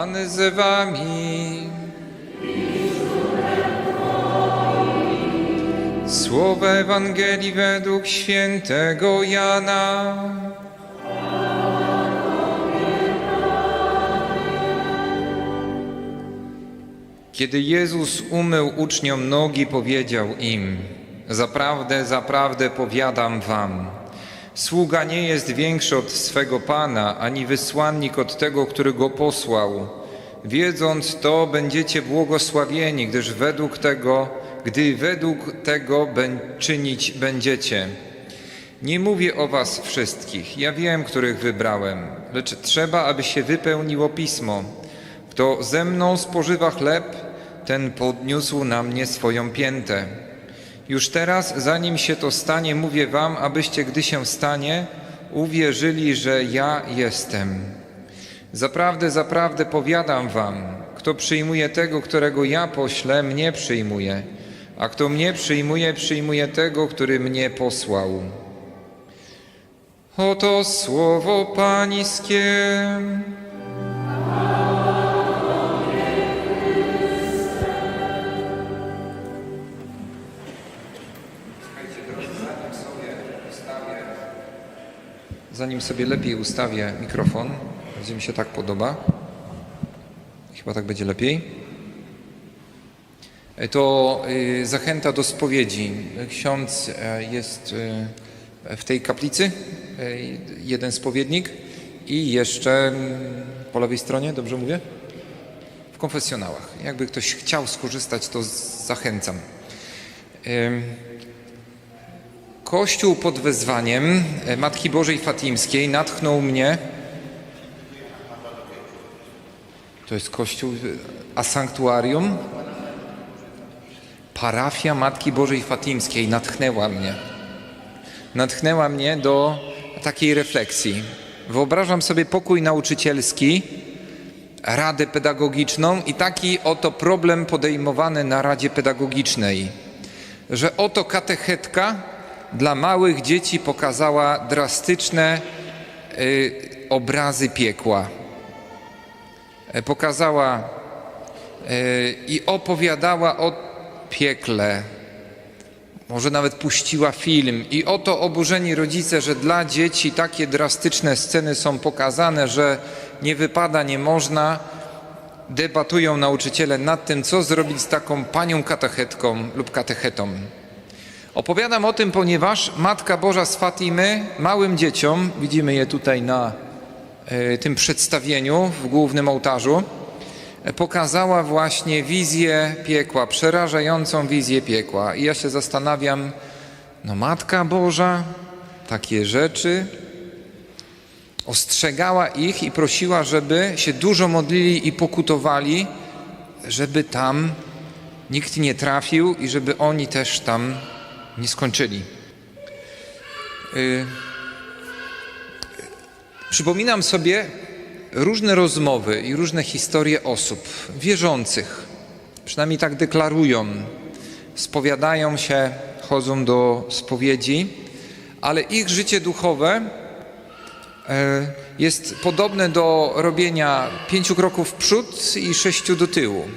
Pan z wami. Słowo Ewangelii według świętego Jana. Kiedy Jezus umył uczniom nogi, powiedział im: Zaprawdę, zaprawdę powiadam wam, sługa nie jest większy od swego pana, ani wysłannik od tego, który go posłał. Wiedząc to, będziecie błogosławieni, gdyż według tego, gdy według tego czynić będziecie. Nie mówię o was wszystkich, ja wiem, których wybrałem, lecz trzeba, aby się wypełniło pismo. Kto ze mną spożywa chleb, ten podniósł na mnie swoją piętę. Już teraz, zanim się to stanie, mówię wam, abyście, gdy się stanie, uwierzyli, że ja jestem. Zaprawdę, zaprawdę powiadam wam, kto przyjmuje tego, którego ja poślę, mnie przyjmuje, a kto mnie przyjmuje, przyjmuje tego, który mnie posłał. Oto słowo Pańskie. Zanim sobie lepiej ustawię mikrofon, gdzie mi się tak podoba, chyba tak będzie lepiej, e, to y, zachęta do spowiedzi. Ksiądz e, jest y, w tej kaplicy, jeden spowiednik i jeszcze mm, po lewej stronie, dobrze mówię? W konfesjonałach. Jakby ktoś chciał skorzystać, to zachęcam. Kościół pod wezwaniem e, Matki Bożej Fatimskiej natchnął mnie. To jest kościół, e, a sanktuarium? Parafia Matki Bożej Fatimskiej natchnęła mnie. Natchnęła mnie do takiej refleksji. Wyobrażam sobie pokój nauczycielski, radę pedagogiczną i taki oto problem podejmowany na Radzie Pedagogicznej, że oto katechetka dla małych dzieci pokazała drastyczne y, obrazy piekła. E, Pokazała y, i opowiadała o piekle. Może nawet puściła film. I oto oburzeni rodzice, że dla dzieci takie drastyczne sceny są pokazane, że nie wypada, nie można. Debatują nauczyciele nad tym, co zrobić z taką panią katechetką lub katechetą. Opowiadam o tym, ponieważ Matka Boża z Fatimy małym dzieciom, widzimy je tutaj na e, tym przedstawieniu w głównym ołtarzu, pokazała właśnie wizję piekła, przerażającą wizję piekła. I ja się zastanawiam, no Matka Boża, takie rzeczy, ostrzegała ich i prosiła, żeby się dużo modlili i pokutowali, żeby tam nikt nie trafił i żeby oni też tam nie skończyli. Y, Przypominam sobie różne rozmowy i różne historie osób wierzących, przynajmniej tak deklarują, spowiadają się, chodzą do spowiedzi, ale ich życie duchowe e, jest podobne do robienia pięciu kroków w przód i sześciu do tyłu.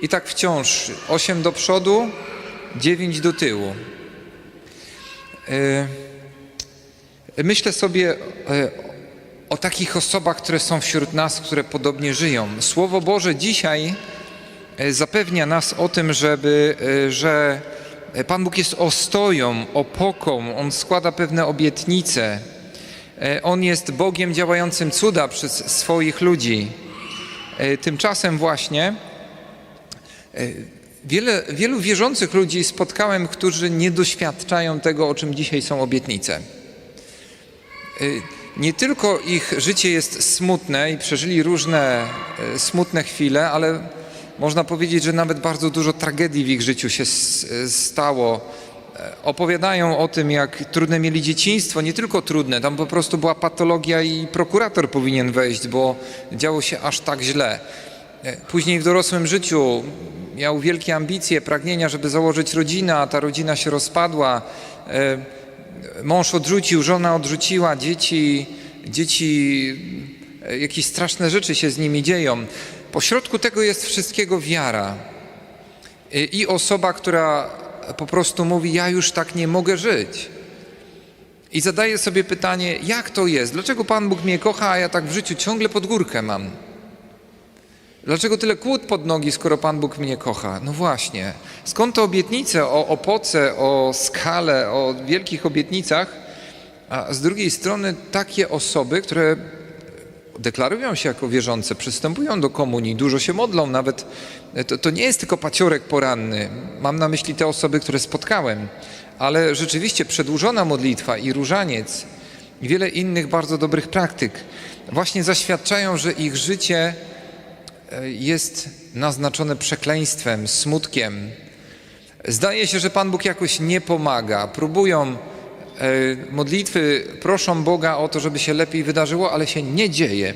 I tak wciąż osiem do przodu, dziewięć do tyłu. E, Myślę sobie e, o takich osobach, które są wśród nas, które podobnie żyją. Słowo Boże dzisiaj e, zapewnia nas o tym, żeby, że Pan Bóg jest ostoją, opoką, On składa pewne obietnice. On jest Bogiem działającym cuda przez swoich ludzi. Tymczasem właśnie Wiele, wielu wierzących ludzi spotkałem, którzy nie doświadczają tego, o czym dzisiaj są obietnice. Y, Nie tylko ich życie jest smutne i przeżyli różne y, smutne chwile, ale można powiedzieć, że nawet bardzo dużo tragedii w ich życiu się s- stało. Opowiadają o tym, jak trudne mieli dzieciństwo, nie tylko trudne, tam po prostu była patologia i prokurator powinien wejść, bo działo się aż tak źle. Później w dorosłym życiu miał wielkie ambicje, pragnienia, żeby założyć rodzinę, a ta rodzina się rozpadła. E, Mąż odrzucił, żona odrzuciła, dzieci, dzieci e, jakieś straszne rzeczy się z nimi dzieją. Pośrodku tego jest wszystkiego wiara. I- I osoba, która po prostu mówi: Ja już tak nie mogę żyć. I zadaje sobie pytanie, jak to jest? Dlaczego Pan Bóg mnie kocha, a ja tak w życiu ciągle pod górkę mam? Dlaczego tyle kłód pod nogi, skoro Pan Bóg mnie kocha? No właśnie. Skąd te obietnice o opoce, o skale, o wielkich obietnicach? A z drugiej strony takie osoby, które deklarują się jako wierzące, przystępują do komunii, dużo się modlą, nawet to, to nie jest tylko paciorek poranny. Mam na myśli te osoby, które spotkałem, ale rzeczywiście przedłużona modlitwa i różaniec i wiele innych bardzo dobrych praktyk właśnie zaświadczają, że ich życie jest naznaczone przekleństwem, smutkiem. Zdaje się, że Pan Bóg jakoś nie pomaga. Próbują e, modlitwy, proszą Boga o to, żeby się lepiej wydarzyło, ale się nie dzieje.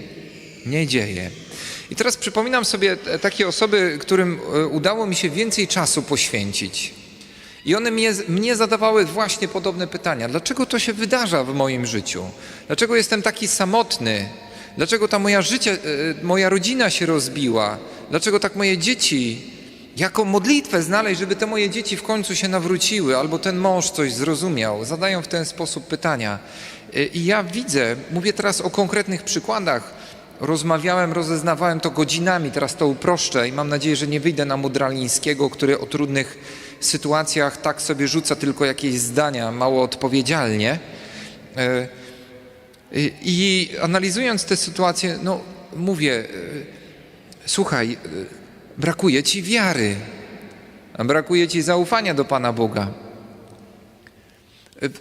Nie dzieje. I teraz przypominam sobie e, takie osoby, którym e, udało mi się więcej czasu poświęcić. I one mnie, mnie zadawały właśnie podobne pytania. Dlaczego to się wydarza w moim życiu? Dlaczego jestem taki samotny? Dlaczego ta moja życie, e, moja rodzina się rozbiła? Dlaczego tak moje dzieci? Jaką modlitwę znaleźć, żeby te moje dzieci w końcu się nawróciły, albo ten mąż coś zrozumiał? Zadają w ten sposób pytania. E, I ja widzę, mówię teraz o konkretnych przykładach. Rozmawiałem, rozeznawałem to godzinami, teraz to uproszczę i mam nadzieję, że nie wyjdę na Mudralińskiego, który o trudnych sytuacjach tak sobie rzuca tylko jakieś zdania mało odpowiedzialnie. E, i- analizując tę sytuację, no mówię, e, słuchaj, e, brakuje ci wiary, brakuje ci zaufania do Pana Boga.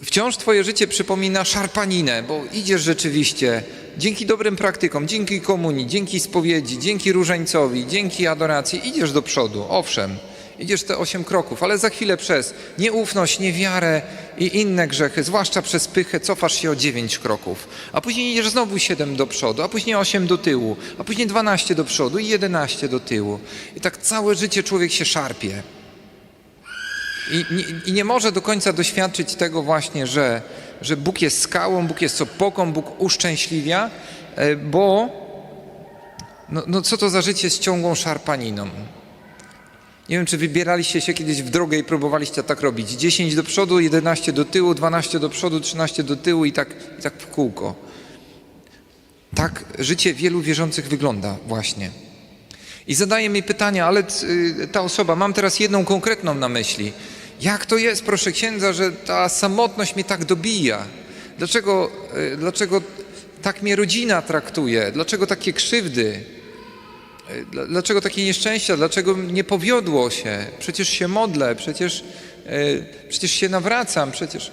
Wciąż Twoje życie przypomina szarpaninę, bo idziesz rzeczywiście dzięki dobrym praktykom, dzięki komunii, dzięki spowiedzi, dzięki różańcowi, dzięki adoracji, idziesz do przodu, owszem, idziesz te osiem kroków, ale za chwilę przez nieufność, niewiarę i inne grzechy, zwłaszcza przez pychę, cofasz się o dziewięć kroków, a później idziesz znowu siedem do przodu, a później osiem do tyłu, a później dwanaście do przodu i jedenaście do tyłu. I tak całe życie człowiek się szarpie. I, nie- I nie może do końca doświadczyć tego właśnie, że, że Bóg jest skałą, Bóg jest opoką, Bóg uszczęśliwia, e, bo no, no co to za życie z ciągłą szarpaniną? Nie wiem, czy wybieraliście się kiedyś w drogę i próbowaliście tak robić. 10 do przodu, 11 do tyłu, 12 do przodu, 13 do tyłu i tak, i tak w kółko. Tak życie wielu wierzących wygląda właśnie. I zadaje mi pytanie, ale y, ta osoba, mam teraz jedną konkretną na myśli. Jak to jest, proszę księdza, że ta samotność mnie tak dobija? Dlaczego, y, dlaczego tak mnie rodzina traktuje? Dlaczego takie krzywdy? Dla- Dlaczego takie nieszczęścia? Dlaczego nie powiodło się? Przecież się modlę, przecież, y, przecież się nawracam, przecież...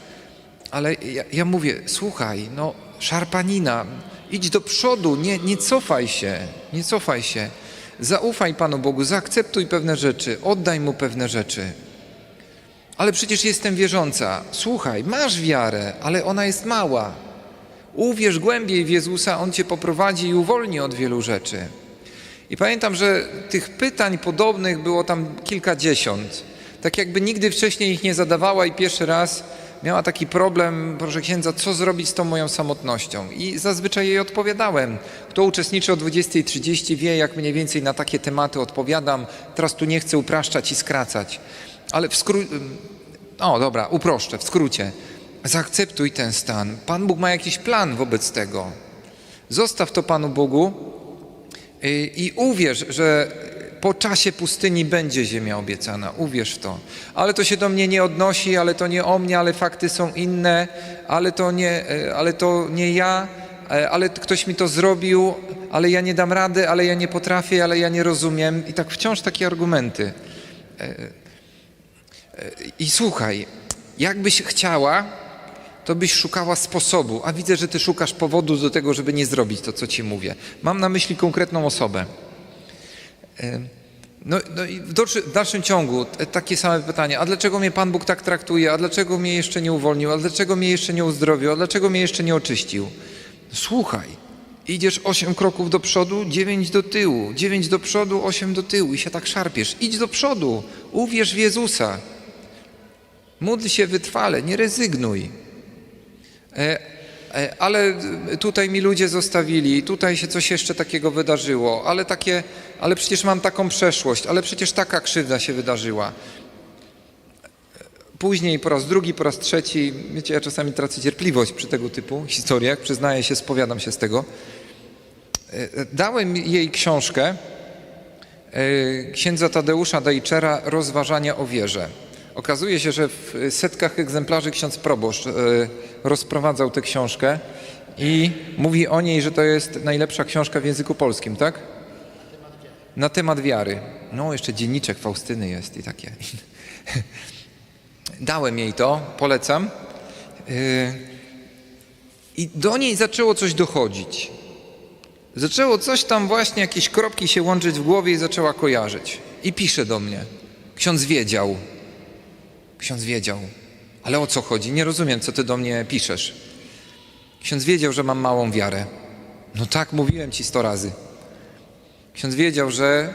Ale ja, ja mówię, słuchaj, no szarpanina, idź do przodu, nie, nie cofaj się, nie cofaj się. Zaufaj Panu Bogu, zaakceptuj pewne rzeczy, oddaj Mu pewne rzeczy. Ale przecież jestem wierząca. Słuchaj, masz wiarę, ale ona jest mała. Uwierz głębiej w Jezusa, On Cię poprowadzi i uwolni od wielu rzeczy. I pamiętam, że tych pytań podobnych było tam kilkadziesiąt. Tak jakby nigdy wcześniej ich nie zadawała i pierwszy raz miała taki problem, proszę księdza, co zrobić z tą moją samotnością. I zazwyczaj jej odpowiadałem. Kto uczestniczy o 20.30 wie, jak mniej więcej na takie tematy odpowiadam. Teraz tu nie chcę upraszczać i skracać. Ale w skrócie... O, dobra, uproszczę, w skrócie. Zaakceptuj ten stan. Pan Bóg ma jakiś plan wobec tego. Zostaw to Panu Bogu i, i uwierz, że po czasie pustyni będzie ziemia obiecana. Uwierz w to. Ale to się do mnie nie odnosi, ale to nie o mnie, ale fakty są inne, ale to nie, e, ale to nie ja, e, ale ktoś mi to zrobił, ale ja nie dam rady, ale ja nie potrafię, ale ja nie rozumiem. I tak wciąż takie argumenty. I słuchaj, jakbyś chciała, to byś szukała sposobu, a widzę, że ty szukasz powodu do tego, żeby nie zrobić to, co ci mówię. Mam na myśli konkretną osobę. No, no i w dalszy- w dalszym ciągu t- takie same pytanie, a dlaczego mnie Pan Bóg tak traktuje, a dlaczego mnie jeszcze nie uwolnił, a dlaczego mnie jeszcze nie uzdrowił, a dlaczego mnie jeszcze nie oczyścił? Słuchaj, idziesz osiem kroków do przodu, dziewięć do tyłu, dziewięć do przodu, osiem do tyłu i się tak szarpiesz. Idź do przodu, uwierz w Jezusa. Módl się wytrwale, nie rezygnuj. E, E, Ale tutaj mi ludzie zostawili, tutaj się coś jeszcze takiego wydarzyło, ale takie, ale przecież mam taką przeszłość, ale przecież taka krzywda się wydarzyła. Później po raz drugi, po raz trzeci, wiecie, ja czasami tracę cierpliwość przy tego typu historiach, przyznaję się, spowiadam się z tego. E, Dałem jej książkę księdza Tadeusza Dejczera Rozważania o wierze. Okazuje się, że w setkach egzemplarzy ksiądz proboszcz e, rozprowadzał tę książkę i mówi o niej, że to jest najlepsza książka w języku polskim, tak? Na temat wiary. No, jeszcze dzienniczek Faustyny jest i takie. Dałem jej to, polecam. Yy, I do niej zaczęło coś dochodzić. Zaczęło coś tam właśnie, jakieś kropki się łączyć w głowie i zaczęła kojarzyć. I pisze do mnie. Ksiądz wiedział. Ksiądz wiedział. Ale o co chodzi? Nie rozumiem, co ty do mnie piszesz. Ksiądz wiedział, że mam małą wiarę. No tak, mówiłem ci sto razy. Ksiądz wiedział, że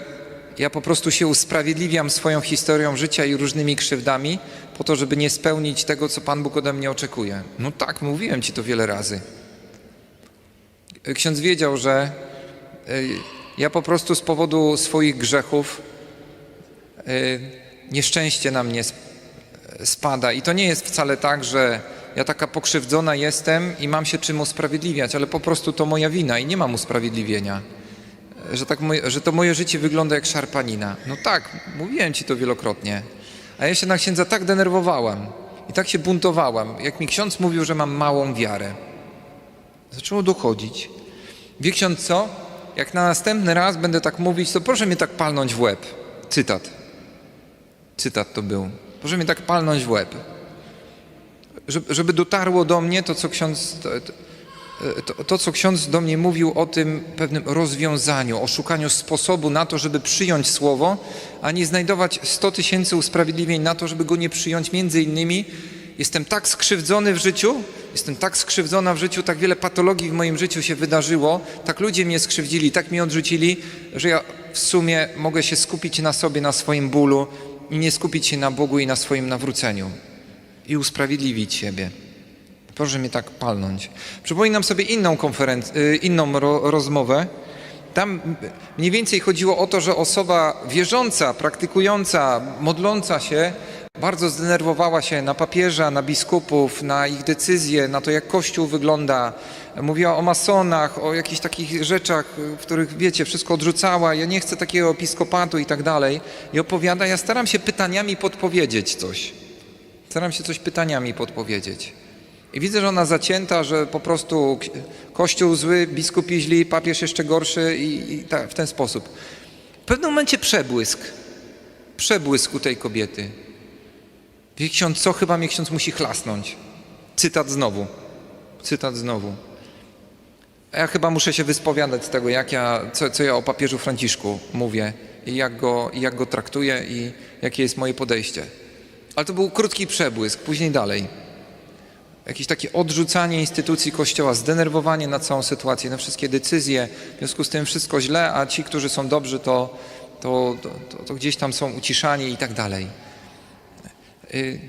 ja po prostu się usprawiedliwiam swoją historią życia i różnymi krzywdami po to, żeby nie spełnić tego, co Pan Bóg ode mnie oczekuje. No tak, mówiłem ci to wiele razy. Ksiądz wiedział, że y, ja po prostu z powodu swoich grzechów y, nieszczęście na mnie spada. I to nie jest wcale tak, że ja taka pokrzywdzona jestem i mam się czym usprawiedliwiać, ale po prostu to moja wina i nie mam usprawiedliwienia. Że, tak moje, że to moje życie wygląda jak szarpanina. No tak, mówiłem ci to wielokrotnie. A ja się na księdza tak denerwowałam i tak się buntowałam, jak mi ksiądz mówił, że mam małą wiarę. Zaczęło dochodzić. Wie ksiądz co? Jak na następny raz będę tak mówić, to proszę mnie tak palnąć w łeb. Cytat. Cytat to był. Proszę mnie tak palnąć w łeb. Żeby, dotarło do mnie to, co ksiądz, to, to, co ksiądz do mnie mówił o tym pewnym rozwiązaniu, o szukaniu sposobu na to, żeby przyjąć słowo, a nie znajdować 100 tysięcy usprawiedliwień na to, żeby go nie przyjąć. Między innymi jestem tak skrzywdzony w życiu, jestem tak skrzywdzona w życiu, tak wiele patologii w moim życiu się wydarzyło, tak ludzie mnie skrzywdzili, tak mnie odrzucili, że ja w sumie mogę się skupić na sobie, na swoim bólu nie skupić się na Bogu i na swoim nawróceniu i usprawiedliwić siebie. Proszę mnie tak palnąć. Przypominam sobie inną konferencję, inną ro, rozmowę. Tam mniej więcej chodziło o to, że osoba wierząca, praktykująca, modląca się, bardzo zdenerwowała się na papieża, na biskupów, na ich decyzje, na to, jak Kościół wygląda. Mówiła o masonach, o jakichś takich rzeczach, w których, wiecie, wszystko odrzucała. Ja nie chcę takiego episkopatu i tak dalej. I opowiada, ja staram się pytaniami podpowiedzieć coś. Staram się coś pytaniami podpowiedzieć. I widzę, że ona zacięta, że po prostu kościół zły, biskupi źli, papież jeszcze gorszy i, i tak, w ten sposób. W pewnym momencie przebłysk. Przebłysk u tej kobiety. Wie ksiądz, co chyba mnie ksiądz musi chlasnąć. Cytat znowu. Cytat znowu. Ja chyba muszę się wyspowiadać z tego, jak ja, co, co ja o papieżu Franciszku mówię i jak, go, jak go traktuję i jakie jest moje podejście. Ale to był krótki przebłysk, później dalej jakieś takie odrzucanie instytucji Kościoła, zdenerwowanie na całą sytuację, na wszystkie decyzje, w związku z tym wszystko źle, a ci, którzy są dobrzy, to, to, to, to gdzieś tam są uciszani i tak dalej. Y,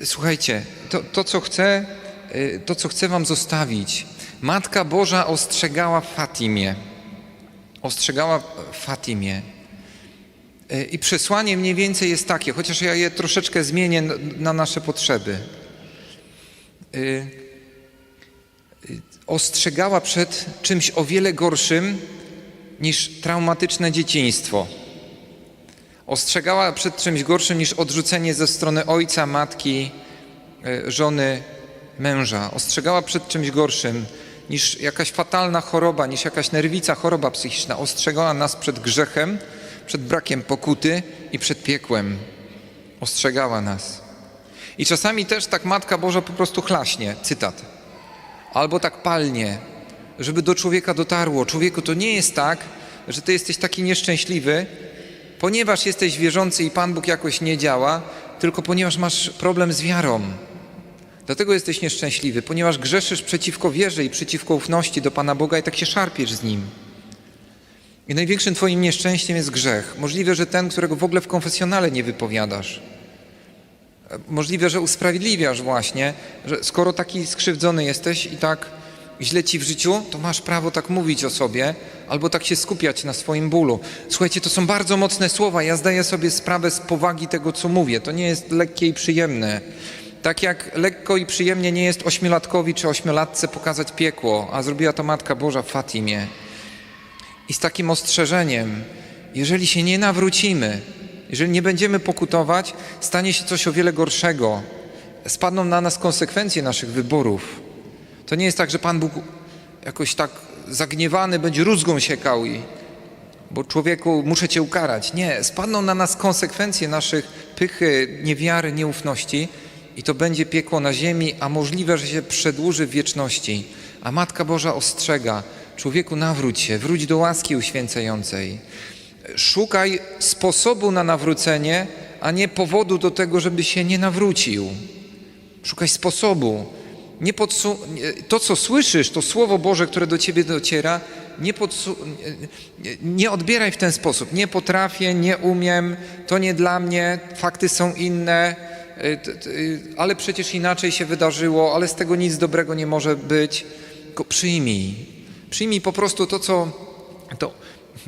y, Słuchajcie, to, to, co chcę, y, to, co chcę wam zostawić. Matka Boża ostrzegała Fatimie. Ostrzegała Fatimie. I przesłanie mniej więcej jest takie, chociaż ja je troszeczkę zmienię na- na nasze potrzeby. Ostrzegała przed czymś o wiele gorszym niż traumatyczne dzieciństwo. Ostrzegała przed czymś gorszym niż odrzucenie ze strony ojca, matki, y, żony, męża. Ostrzegała przed czymś gorszym niż jakaś fatalna choroba, niż jakaś nerwica, choroba psychiczna. Ostrzegała nas przed grzechem, przed brakiem pokuty i przed piekłem. Ostrzegała nas. I czasami też tak Matka Boża po prostu chlaśnie, cytat. Albo tak palnie, żeby do człowieka dotarło. Człowieku, to nie jest tak, że ty jesteś taki nieszczęśliwy, ponieważ jesteś wierzący i Pan Bóg jakoś nie działa, tylko ponieważ masz problem z wiarą. Dlatego jesteś nieszczęśliwy, ponieważ grzeszysz przeciwko wierze i przeciwko ufności do Pana Boga i tak się szarpiesz z Nim. I największym twoim nieszczęściem jest grzech. Możliwe, że ten, którego w ogóle w konfesjonale nie wypowiadasz. Możliwe, że usprawiedliwiasz właśnie, że skoro taki skrzywdzony jesteś i tak źle ci w życiu, to masz prawo tak mówić o sobie, albo tak się skupiać na swoim bólu. Słuchajcie, to są bardzo mocne słowa. Ja zdaję sobie sprawę z powagi tego, co mówię. To nie jest lekkie i przyjemne. Tak jak lekko i przyjemnie nie jest ośmiolatkowi czy ośmiolatce pokazać piekło, a zrobiła to Matka Boża w Fatimie. I z takim ostrzeżeniem, jeżeli się nie nawrócimy, jeżeli nie będziemy pokutować, stanie się coś o wiele gorszego. Spadną na nas konsekwencje naszych wyborów. To nie jest tak, że Pan Bóg jakoś tak zagniewany będzie rózgą siekał i bo człowieku muszę cię ukarać. Nie, spadną na nas konsekwencje naszych pychy, niewiary, nieufności i to będzie piekło na ziemi, a możliwe, że się przedłuży w wieczności. A Matka Boża ostrzega, człowieku nawróć się, wróć do łaski uświęcającej. Szukaj sposobu na nawrócenie, a nie powodu do tego, żeby się nie nawrócił. Szukaj sposobu. To, co słyszysz, to Słowo Boże, które do ciebie dociera, nie, nie, odbieraj w ten sposób. Nie potrafię, nie umiem, to nie dla mnie, fakty są inne, y, y, ale przecież inaczej się wydarzyło, ale z tego nic dobrego nie może być. Tylko przyjmij. Przyjmij po prostu to, co. To,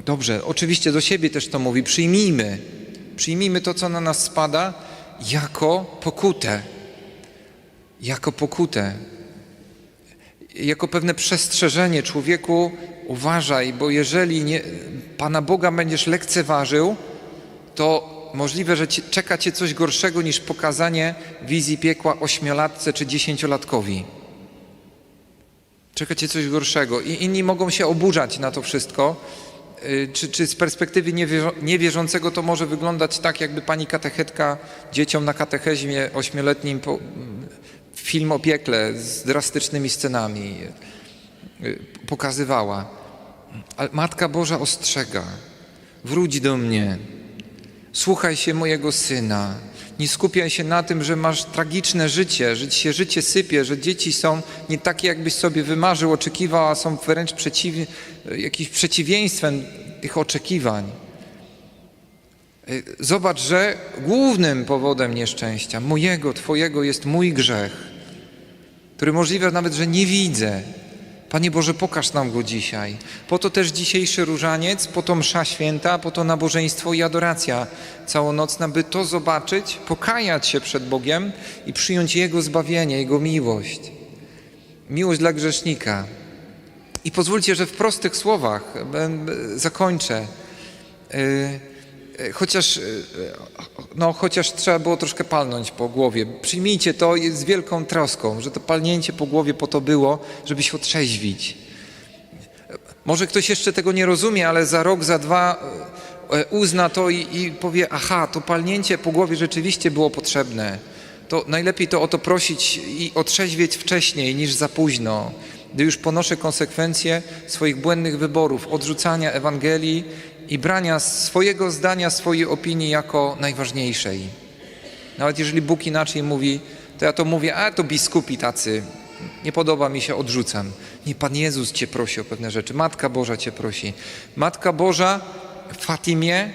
dobrze, oczywiście do siebie też to mówi. Przyjmijmy. Przyjmijmy to, co na nas spada, jako pokutę jako pokutę, jako pewne przestrzeżenie człowieku, uważaj, bo jeżeli nie, Pana Boga będziesz lekceważył, to możliwe, że czeka cię coś gorszego niż pokazanie wizji piekła ośmiolatce czy dziesięciolatkowi. Czeka cię coś gorszego i inni mogą się oburzać na to wszystko. Y, Czy, czy z perspektywy niewierzą- niewierzącego to może wyglądać tak, jakby pani katechetka dzieciom na katechezmie ośmioletnim po, film o piekle z drastycznymi scenami y, pokazywała. Ale Matka Boża ostrzega: wróć do mnie, słuchaj się mojego syna. Nie skupiaj się na tym, że masz tragiczne życie, że ci się życie sypie, że dzieci są nie takie, jakbyś sobie wymarzył, oczekiwał, a są wręcz przeciw, jakimś przeciwieństwem tych oczekiwań. Y, Zobacz, że głównym powodem nieszczęścia mojego, Twojego jest mój grzech, który możliwe nawet, że nie widzę. Panie Boże, pokaż nam go dzisiaj. Po to też dzisiejszy różaniec, po to msza święta, po to nabożeństwo i adoracja całonocna, by to zobaczyć, pokajać się przed Bogiem i przyjąć Jego zbawienie, Jego miłość. Miłość dla grzesznika. I pozwólcie, że w prostych słowach zakończę. Y, Chociaż, y, no, chociaż trzeba było troszkę palnąć po głowie. Przyjmijcie to z wielką troską, że to palnięcie po głowie po to było, żeby się otrzeźwić. Może ktoś jeszcze tego nie rozumie, ale za rok, za dwa e, uzna to i, i powie: Aha, to palnięcie po głowie rzeczywiście było potrzebne. To najlepiej to o to prosić i otrzeźwieć wcześniej niż za późno, gdy już ponoszę konsekwencje swoich błędnych wyborów, odrzucania Ewangelii i brania swojego zdania, swojej opinii jako najważniejszej. Nawet jeżeli Bóg inaczej mówi, to ja to mówię, a to biskupi tacy, nie podoba mi się, odrzucam. Nie, Pan Jezus Cię prosi o pewne rzeczy, Matka Boża Cię prosi. Matka Boża w Fatimie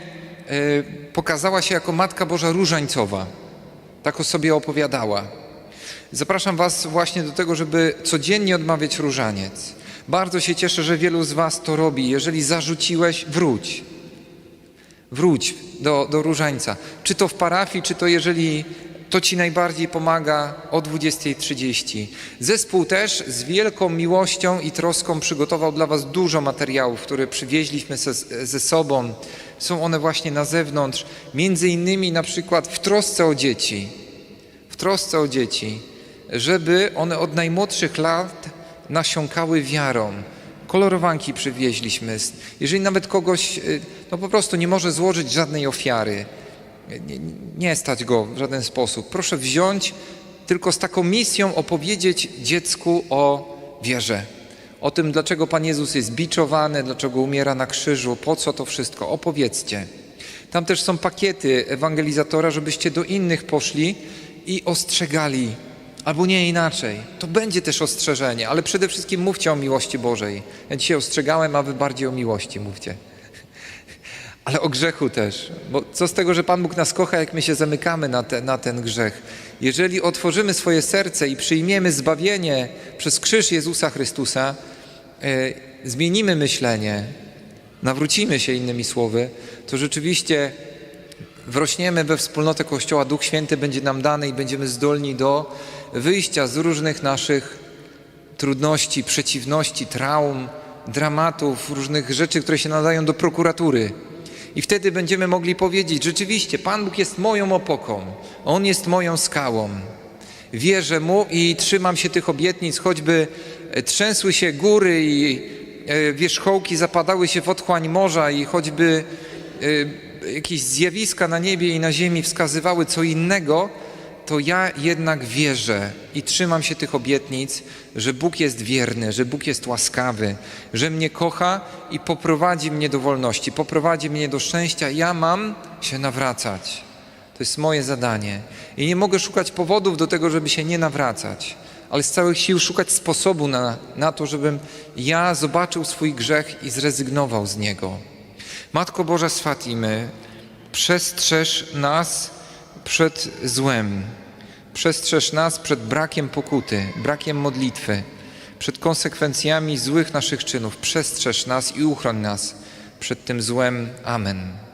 y, pokazała się jako Matka Boża różańcowa. Tak o sobie opowiadała. Zapraszam Was właśnie do tego, żeby codziennie odmawiać różaniec. Bardzo się cieszę, że wielu z Was to robi. Jeżeli zarzuciłeś, wróć. Wróć do, do różańca. Czy to w parafii, czy to jeżeli to Ci najbardziej pomaga o 20.30. Zespół też z wielką miłością i troską przygotował dla Was dużo materiałów, które przywieźliśmy ze, ze sobą. Są one właśnie na zewnątrz, między innymi na przykład w trosce o dzieci. W trosce o dzieci, żeby one od najmłodszych lat nasiąkały wiarą. Kolorowanki przywieźliśmy. Jeżeli nawet kogoś y, no po prostu nie może złożyć żadnej ofiary, nie, nie stać go w żaden sposób, proszę wziąć tylko z taką misją opowiedzieć dziecku o wierze. O tym, dlaczego Pan Jezus jest biczowany, dlaczego umiera na krzyżu, po co to wszystko. Opowiedzcie. Tam też są pakiety ewangelizatora, żebyście do innych poszli i ostrzegali. Albo nie inaczej. To będzie też ostrzeżenie, ale przede wszystkim mówcie o miłości Bożej. Ja dzisiaj ostrzegałem, a wy bardziej o miłości mówcie. ale o grzechu też. Bo co z tego, że Pan Bóg nas kocha, jak my się zamykamy na, te, na ten grzech? Jeżeli otworzymy swoje serce i przyjmiemy zbawienie przez krzyż Jezusa Chrystusa, e, zmienimy myślenie, nawrócimy się innymi słowy, to rzeczywiście wrośniemy we wspólnotę Kościoła, Duch Święty będzie nam dany i będziemy zdolni do wyjścia z różnych naszych trudności, przeciwności, traum, dramatów, różnych rzeczy, które się nadają do prokuratury. I wtedy będziemy mogli powiedzieć: Rzeczywiście, Pan Bóg jest moją opoką, On jest moją skałą. Wierzę Mu i trzymam się tych obietnic, choćby trzęsły się góry i e, wierzchołki zapadały się w otchłań morza, i choćby e, jakieś zjawiska na niebie i na ziemi wskazywały co innego, to ja jednak wierzę i trzymam się tych obietnic, że Bóg jest wierny, że Bóg jest łaskawy, że mnie kocha i poprowadzi mnie do wolności, poprowadzi mnie do szczęścia. Ja mam się nawracać. To jest moje zadanie. I nie mogę szukać powodów do tego, żeby się nie nawracać, ale z całych sił szukać sposobu na, na to, żebym ja zobaczył swój grzech i zrezygnował z niego. Matko Boża z Fatimy, przestrzeż nas przed złem. Przestrzeż nas przed brakiem pokuty, brakiem modlitwy, przed konsekwencjami złych naszych czynów. Przestrzeż nas i uchroń nas przed tym złem. Amen.